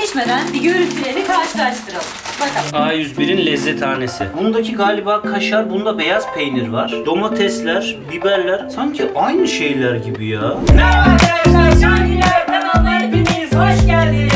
pişmeden bir görüntüleri karşılaştıralım. Bakalım. A101'in lezzethanesi. Bundaki galiba kaşar, bunda beyaz peynir var. Domatesler, biberler sanki aynı şeyler gibi ya. Merhaba arkadaşlar, Şahinler kanalına hepiniz hoş geldiniz.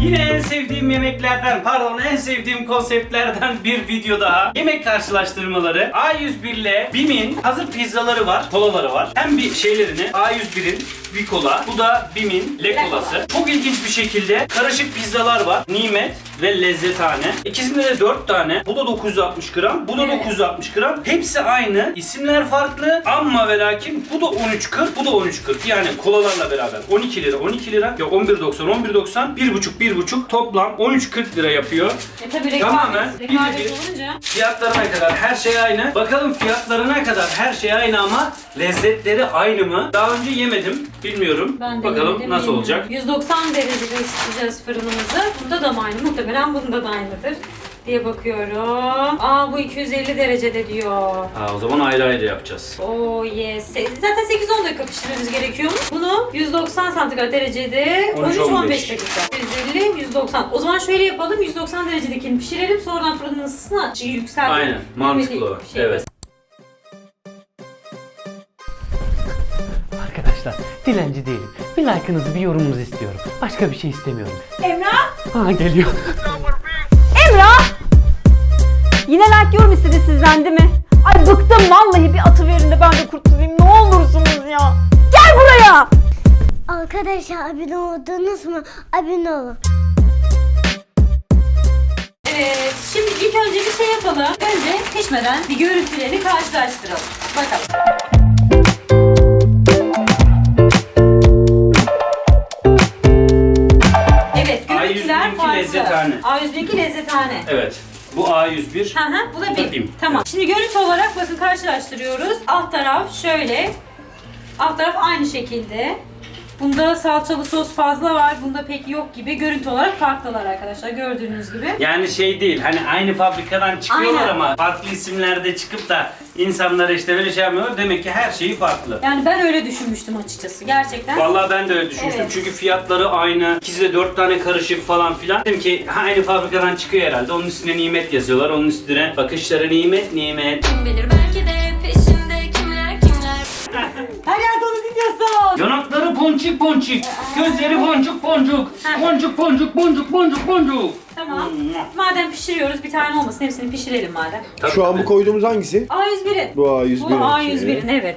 Yine en sevdiğim yemeklerden, pardon en sevdiğim konseptlerden bir video daha. Yemek karşılaştırmaları. A101 ile BİM'in hazır pizzaları var, kolaları var. Hem bir şeylerini A101'in bir kola, bu da BİM'in le kolası. Çok ilginç bir şekilde karışık pizzalar var. Nimet ve lezzethane. İkisinde de 4 tane. Bu da 960 gram, bu da Evet. 960 gram. Hepsi aynı. İsimler farklı ama ve lakin bu da 13.40, bu da 13.40. Yani kolalarla beraber 12 lira, 12 lira. Ya 11.90, 11.90, 1.5, 1.5 toplam 13.40 lira yapıyor. E tabii Tamamen rekabet, rekabet birebir. olunca Fiyatlarına kadar her şey aynı. Bakalım fiyatlarına kadar her şey aynı ama lezzetleri aynı mı? Daha önce yemedim. Bilmiyorum. ben de Bakalım yemedim, nasıl bilmiyorum. olacak. 190 derecede ısıtacağız fırınımızı. Bunda da mı aynı? Muhtemelen bunda da aynıdır diye bakıyorum. Aa bu 250 derecede diyor. Ha, o zaman ayrı ayrı yapacağız. Oh yes. Zaten 8-10 dakika pişirmemiz gerekiyormuş. Bunu 190 santigrat derecede 13-15 13-15 dakika. 150, 190. O zaman şöyle yapalım. 190 derecedekini pişirelim. Sonradan fırının ısısını yükseltelim. Aynen, mantıklı. Şey Evet. Dilenci değilim. Bir like'ınızı bir yorumunuzu istiyorum. Başka bir şey istemiyorum. Emrah! Ha geliyor. Emrah! Yine like yorum istedi sizden değil mi? Ay bıktım vallahi bir atı verin de ben de kurtulayım ne olursunuz ya. Gel buraya! Arkadaşlar abone oldunuz mu? Abone olun. Evet, şimdi ilk önce bir şey yapalım. Önce pişmeden bir görüntüleri karşılaştıralım. Bakalım. A101. Hı hı, bu da bir. Bakayım. Tamam. Şimdi görüntü olarak bakın karşılaştırıyoruz. Alt taraf şöyle. Alt taraf aynı şekilde. Bunda salçalı sos fazla var. Bunda pek yok gibi. Görüntü olarak farklılar arkadaşlar. Gördüğünüz gibi. Yani şey değil hani aynı fabrikadan çıkıyorlar Aynen. ama farklı isimlerde çıkıp da insanlara işte böyle şey yapmıyorlar. Demek ki her şeyi farklı. Yani ben öyle düşünmüştüm açıkçası. Gerçekten. Vallahi ben de öyle düşünmüştüm Evet. çünkü fiyatları aynı. İkisi de dört tane karışık falan filan. Dedim ki ha, aynı fabrikadan çıkıyor herhalde. Onun üstüne nimet yazıyorlar. Onun üstüne bakışlara nimet nimet. Kim bilir belki de peşinde kimler kimler Yanakları ponçik ponçik. Gözleri boncuk boncuk. Ha. Boncuk boncuk boncuk boncuk boncuk. Tamam. Madem pişiriyoruz bir tane olmasın. Hepsini pişirelim madem. Şu an bu koyduğumuz hangisi? A101'in. Bu A101'in. Bu A101'in evet.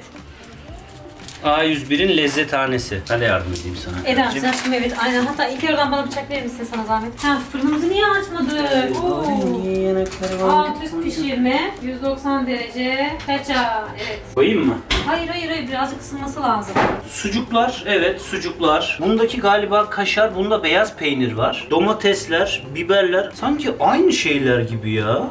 A101'in lezzethanesi. Hadi yardım edeyim sana. Eda sen şimdi evet aynen. Hatta ilk oradan bana bıçak verir misin sana zahmet? Ha fırınımızı niye açmadık? Oo. Alt üst pişirme. 190 derece. Kaça? Evet. Koyayım mı? Hayır hayır hayır birazcık ısınması lazım. Sucuklar, evet sucuklar. Bundaki galiba kaşar, bunda beyaz peynir var. Domatesler, biberler sanki aynı şeyler gibi ya.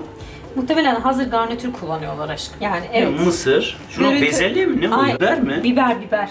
Muhtemelen hazır garnitür kullanıyorlar aşkım. Yani evet. Mısır. Şuna Görüntü- bezelye mi? Ne? Ay, Biber mi? Biber biber.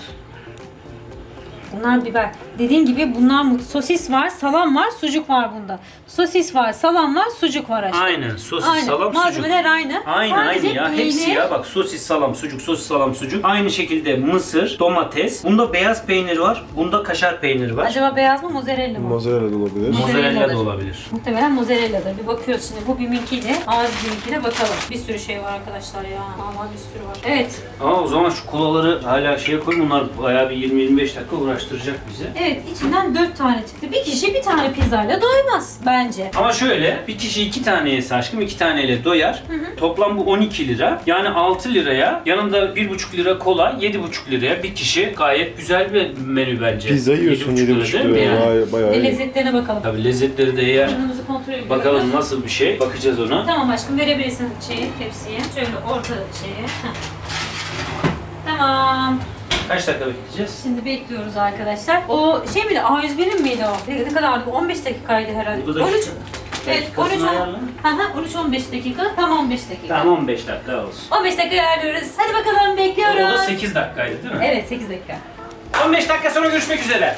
Bunlar biber. Dediğin gibi bunlar mu- sosis var, salam var, sucuk var bunda. Sosis var, salam var, sucuk var aşkım. Aynen. Sosis, Aynen. salam, sucuk. Malzemeler aynı. Aynı Sadece aynı ya. peynir- Hepsi ya. Bak sosis, salam, sucuk, sosis, salam, sucuk. Aynı şekilde mısır, domates. Bunda beyaz peynir var. Bunda kaşar peyniri var. Acaba beyaz mı mozzarella mı? Mozzarella da olabilir. Mozzarella da Mozzarelladır. olabilir. Muhtemelen mozzarella'dır. Bir bakıyoruz şimdi. Bu biminkiyle, ağız biminkiyle bakalım. Bir sürü şey var arkadaşlar ya. Aman bir sürü var. Evet. Ama o zaman şu kolaları hala şeye koy. Bunlar bayağı bir 20-25 dakika uğraştıracak bizi. Evet içinden dört tane çıktı. Bir kişi bir tane pizzayla doymaz bence. Ama şöyle bir kişi iki tane yese aşkım iki taneyle doyar. Toplam bu 12 lira. Yani 6 liraya yanında 1,5 lira kola 7,5 liraya bir kişi gayet güzel bir menü bence. Pizza yiyorsun 7,5 7,5 değil mi yani? Bayağı, bayağı Ve iyi. lezzetlerine bakalım. Tabii lezzetleri de eğer Fırınımızı kontrol ediyoruz. bakalım nasıl bir şey bakacağız ona. Tamam aşkım verebilirsin şeyi tepsiye. Şöyle orta şeye. Heh. Tamam. Kaç dakika bekleyeceğiz? Şimdi bekliyoruz arkadaşlar. O şey miydi? A101'in miydi o? Ne, ne kadardı? 15 dakikaydı herhalde. Burada da 13. şu- Evet, Dakikasını 13 ayarla. Hı hı, 13 15 dakika. Tam 15 dakika. Tamam 15 dakika olsun. 15 dakika ayarlıyoruz. Hadi bakalım O bekliyoruz. da 8 dakikaydı değil mi? Evet 8 dakika. 15 dakika sonra görüşmek üzere.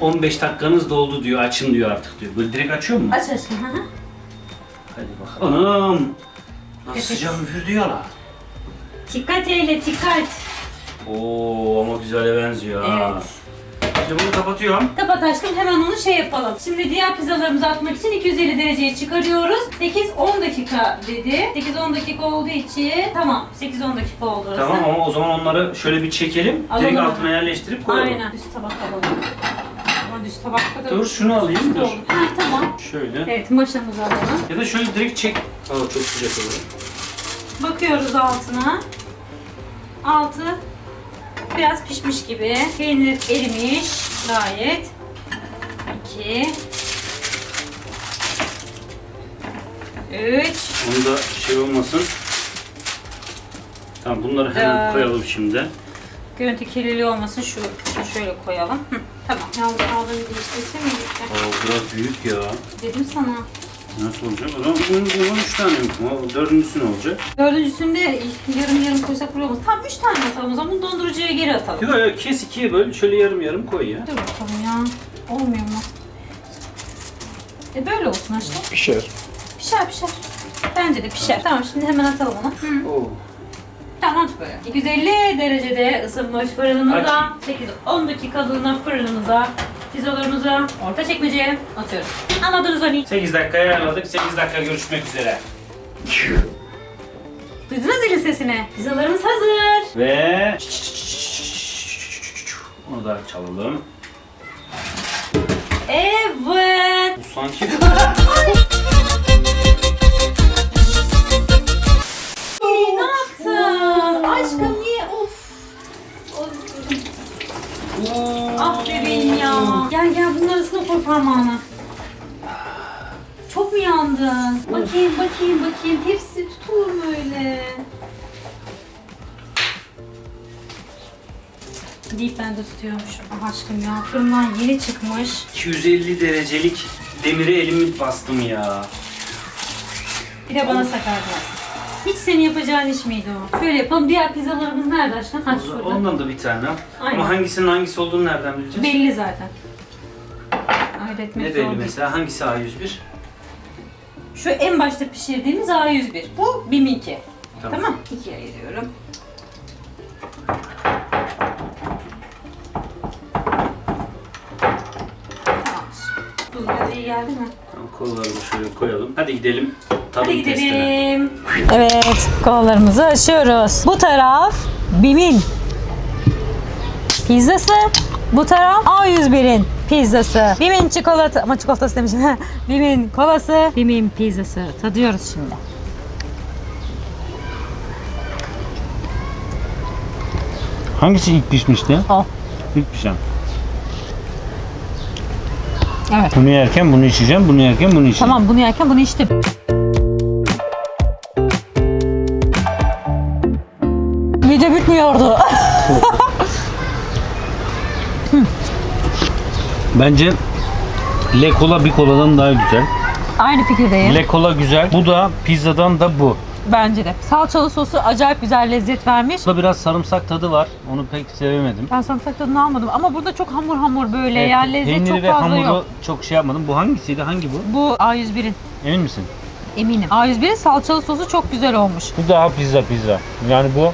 15 dakikanız doldu diyor, açın diyor artık diyor. Böyle direkt açıyor mu? Aç aşkım. Hadi bakalım. Anam! Nasıl sıcak mühür diyorlar. Dikkat eyle dikkat. Oo ama güzele benziyor ha. Evet. Şimdi bunu kapatıyorum. Kapat aşkım hemen onu şey yapalım. Şimdi diğer pizzalarımızı atmak için 250 dereceye çıkarıyoruz. 8-10 dakika dedi. 8-10 dakika olduğu için tamam 8-10 dakika oldu orası. Tamam ama o zaman onları şöyle bir çekelim. Alalım. Direkt altına yerleştirip koyalım. Aynen. Düz tabak alalım. Ama düz tabakta da... Dur şunu alayım dur. Ha tamam. Şöyle. Evet maşamızı alalım. Ya da şöyle direkt çek. Aa çok sıcak olur. Bakıyoruz altına. Altı biraz pişmiş gibi. Peynir erimiş gayet. İki. Üç. Onu da şey olmasın. Tamam bunları hemen Dört. koyalım şimdi. Görüntü kirliliği olmasın. Şu, şunu şöyle koyalım. Hı, tamam. Yalnız aldığını değiştirsem mi? Aa biraz büyük ya. Dedim sana. Nasıl olacak? O zaman bunun, bunun üç tane mi? O dördüncüsü ne olacak? Dördüncüsünde yarım yarım koysak buraya olmaz. Tam üç tane atalım o zaman. Bunu dondurucuya geri atalım. Yok yok kes ikiye böl. Şöyle yarım yarım koy ya. Dur bakalım ya. Olmuyor mu? E böyle olsun aşkım. Pişer. Pişer pişer. Bence de pişer. Tamam şimdi hemen atalım onu. Hı. Oo. Tamam böyle. 250 derecede ısınmış fırınımıza 8-10 dakikalığına fırınımıza pizzalarımızı orta çekmeceye atıyoruz. Anladınız hani. 8 dakikaya ayarladık. 8 dakika görüşmek üzere. Duydunuz zilin sesini. Pizzalarımız hazır. Ve onu da çalalım. Evet. Bu sanki ne yaptın? Aşkım niye? Of. Ah bebeğim ya. Gel gel bunun arasına koy parmağını. Çok mu yandın? Bakayım bakayım bakayım. Tepsi tutulur mu öyle? Deyip ben de tutuyormuşum. Ah aşkım ya fırından yeni çıkmış. 250 derecelik demire elimi bastım ya. Bir de bana sakardınız. Hiç senin yapacağın iş miydi o? Şöyle yapalım. Diğer pizzalarımız nerede aşkım? Ha şurada. Ondan da bir tane. Aynen. Ama hangisinin hangisi olduğunu nereden bileceğiz? Belli zaten. Ayırt etmek Ne zor belli değil. mesela? Hangisi A101? Şu en başta pişirdiğimiz A101. Bu BİM2. Tamam. Tamam. İkiye ayırıyorum. Tamamdır. Biraz iyi geldi mi? Tamam, kollarımı şöyle koyalım. Hadi gidelim. Tadım Hadi testine. gidelim. Evet, kollarımızı açıyoruz. Bu taraf BİM'in pizzası. Bu taraf A101'in pizzası. BİM'in çikolata, ama çikolatası demişim. BİM'in kolası, BİM'in pizzası. Tadıyoruz şimdi. Hangisi ilk pişmişti? O. İlk pişen. Evet. Bunu yerken bunu içeceğim, bunu yerken bunu içeceğim. Tamam bunu yerken bunu içtim. Bitmiyordu. Bence Le Cola bir koladan daha güzel. Aynı fikirdeyim. Le Cola güzel. Bu da pizzadan da bu. Bence de. Salçalı sosu acayip güzel lezzet vermiş. Burada biraz sarımsak tadı var. Onu pek sevemedim. Ben sarımsak tadını almadım ama burada çok hamur hamur böyle Evet, ya lezzet peyniri çok ve fazla hamuru yok. çok şey yapmadım. Bu hangisiydi? Hangi bu? Bu A101'in Emin misin? eminim. A101'in salçalı sosu çok güzel olmuş. Bu daha pizza pizza. Yani bu.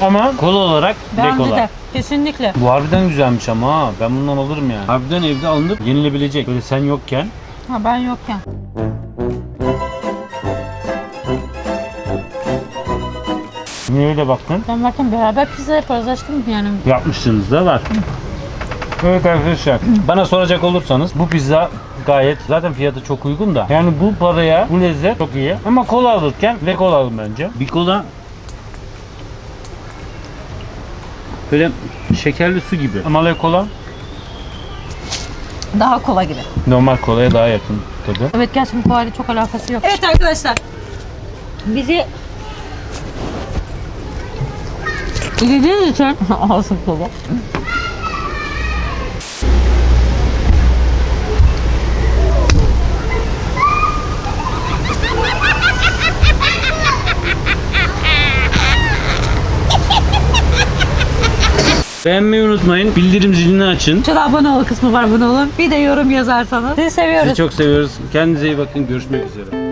Ama kola olarak Le Bence de. Kesinlikle. Bu harbiden güzelmiş ama ha. Ben bundan alırım yani. Harbiden evde alınıp yenilebilecek. Böyle sen yokken. Ha ben yokken. Niye öyle baktın? Ben bakın beraber pizza yaparız aşkım yani. Yapmışsınız da var. Evet arkadaşlar. Bana soracak olursanız bu pizza gayet zaten fiyatı çok uygun da. Yani bu paraya bu lezzet çok iyi. Ama kola alırken ve kola alın bence. Bir kola böyle şekerli su gibi. Ama le kola Daha kolay gibi. normal kolaya daha yakın tadı. Evet gerçekten bu hali çok alakası yok. Evet arkadaşlar. Bizi İzlediğiniz için ağzım dolu. Beğenmeyi unutmayın. Bildirim zilini açın. Şurada abone ol kısmı var abone olun. Bir de yorum yazarsanız. Sizi seviyoruz. Sizi çok seviyoruz. Kendinize iyi bakın. Görüşmek üzere.